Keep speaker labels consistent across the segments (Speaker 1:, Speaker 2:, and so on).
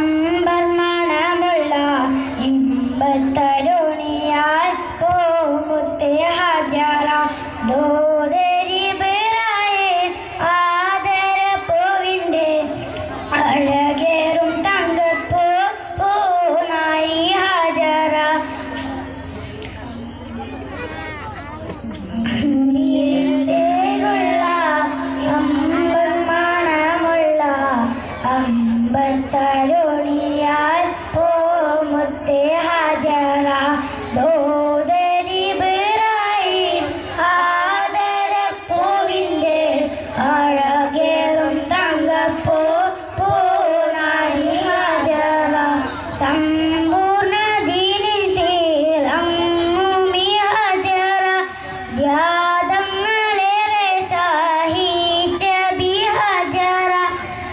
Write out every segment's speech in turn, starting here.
Speaker 1: അമ്പർ മണമുള്ള ഇമ്പത്തരുണിയാൽ പോമുത്തേ ഹജറ ദോ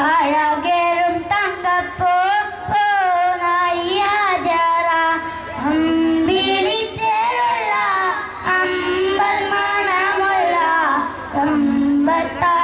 Speaker 1: അഴകേറും തങ്കപ്പോ പോയി അമ്പൽ മണമുള്ള അമ്പത്താ